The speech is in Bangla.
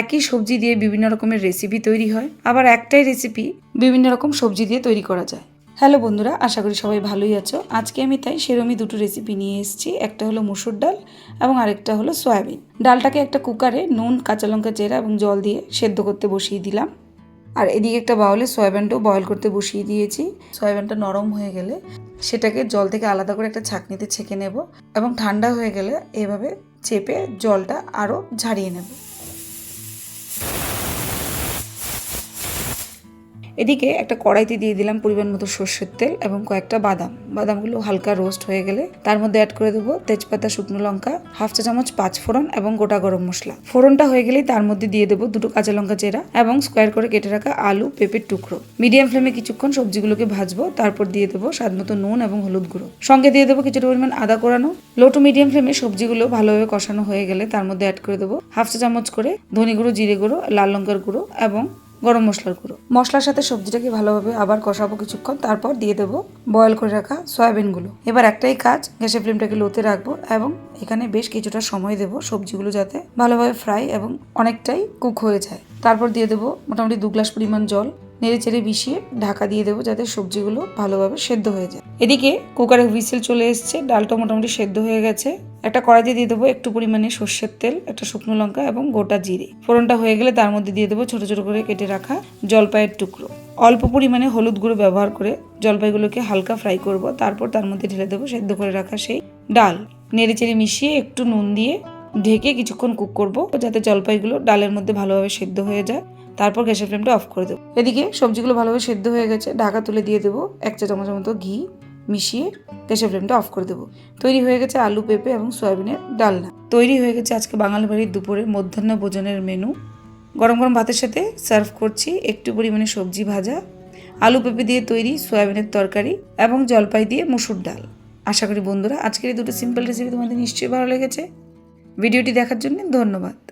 একই সবজি দিয়ে বিভিন্ন রকমের রেসিপি তৈরি হয়, আবার একটাই রেসিপি বিভিন্ন রকম সবজি দিয়ে তৈরি করা যায়। হ্যালো বন্ধুরা, আশা করি সবাই ভালোই আছো। আজকে আমি তাই সেরমই দুটো রেসিপি নিয়ে এসেছি, একটা হলো মুসুর ডাল এবং আরেকটা হলো সয়াবিন ডালটাকে একটা কুকারে নুন, কাঁচা লঙ্কা চেরা এবং জল দিয়ে সেদ্ধ করতে বসিয়ে দিলাম। আর এদিকে একটা বাউলে সয়াবিনটাও বয়েল করতে বসিয়ে দিয়েছি। সয়াবিনটা নরম হয়ে গেলে সেটাকে জল থেকে আলাদা করে একটা ছাঁকনিতে ছেঁকে নেব এবং ঠান্ডা হয়ে গেলে এভাবে চেপে জলটা আরও ঝাড়িয়ে নেব। এদিকে একটা কড়াইতে দিয়ে দিলাম পরিমাণ মতো সর্ষের তেল এবং কয়েকটা বাদাম। বাদামগুলো হালকা রোস্ট হয়ে গেলে তার মধ্যে অ্যাড করে দেবো তেজপাতা, শুকনো লঙ্কা হাফ চা চামচ পাঁচ ফোড়ন এবং গোটা গরম মশলা। ফোড়নটা হয়ে গেলেই তার মধ্যে দিয়ে দেবো দুটো কাঁচা লঙ্কা চেরা এবং স্কোয়ার করে কেটে রাখা আলু, পেঁপের টুকরো। মিডিয়াম ফ্লেমে কিছুক্ষণ সবজিগুলোকে ভাজবো, তারপর দিয়ে দেবো স্বাদ মতো নুন এবং হলুদ গুঁড়ো। সঙ্গে দিয়ে দেবো কিছুটা পরিমাণ আদা কোরানো। লো টু মিডিয়াম ফ্লেমে সবজিগুলো ভালোভাবে কষানো হয়ে গেলে তার মধ্যে অ্যাড করে দেবো হাফ চা চামচ করে ধনে গুঁড়ো, জিরে গুঁড়ো, লাল লঙ্কার গুঁড়ো এবং গরম মশলার গুঁড়ো। মশলার সাথে সবজিটাকে ভালোভাবে আবার কষাবো কিছুক্ষণ, তারপর দিয়ে দেবো বয়েল করে রাখা সয়াবিনগুলো। এবার একটাই কাজ, গ্যাসের ফ্লেমটাকে লোতে রাখব এবং এখানে বেশ কিছুটা সময় দেবো সবজিগুলো যাতে ভালোভাবে ফ্রাই এবং অনেকটাই কুক হয়ে যায়। তারপর দিয়ে দেবো মোটামুটি দু গ্লাস পরিমাণ জল, নেড়ে চেড়ে মিশিয়ে ঢাকা দিয়ে দেবো যাতে সবজিগুলো ভালোভাবে সেদ্ধ হয়ে যায়। এদিকে কুকারে হুইসেল চলে এসছে ডালটা মোটামুটি সেদ্ধ হয়ে গেছে। একটা কড়াইতে দিয়ে দেবো একটু পরিমাণে সর্ষের তেল, একটা শুকনো লঙ্কা এবং গোটা জিরে। ফোড়নটা হয়ে গেলে তার মধ্যে দিয়ে দেবো ছোট ছোট করে কেটে রাখা জলপাইয়ের টুকরো। অল্প পরিমাণে হলুদ গুঁড়ো ব্যবহার করে জলপাইগুলোকে হালকা ফ্রাই করব, তারপর তার মধ্যে ঢেলে দেবো সেদ্ধ করে রাখা সেই ডাল। নেড়ে চেড়ে মিশিয়ে একটু নুন দিয়ে ঢেকে কিছুক্ষণ কুক করব, যাতে জলপাইগুলো ডালের মধ্যে ভালোভাবে সেদ্ধ হয়ে যায়। তারপর গ্যাসের ফ্লেমটা অফ করে দেবো। এদিকে সবজিগুলো ভালোভাবে সেদ্ধ হয়ে গেছে, ঢাকা তুলে দিয়ে দেবো এক চা চামচের মতো ঘি। মিশিয়ে গ্যাসের ফ্লেমটা অফ করে দেবো। তৈরি হয়ে গেছে আলু, পেঁপে এবং সয়াবিনের ডালনা। তৈরি হয়ে গেছে আজকে বাঙাল বাড়ির দুপুরের মধ্যাহ্ন ভোজনের মেনু। গরম গরম ভাতের সাথে সার্ভ করছি একটু পরিমাণে সবজি ভাজা, আলু, পেঁপে দিয়ে তৈরি সয়াবিনের তরকারি এবং জলপাই দিয়ে মুসুর ডাল। আশা করি বন্ধুরা, আজকের এই দুটো সিম্পল রেসিপি তোমাদের নিশ্চয়ই ভালো লেগেছে। ভিডিওটি দেখার জন্য ধন্যবাদ।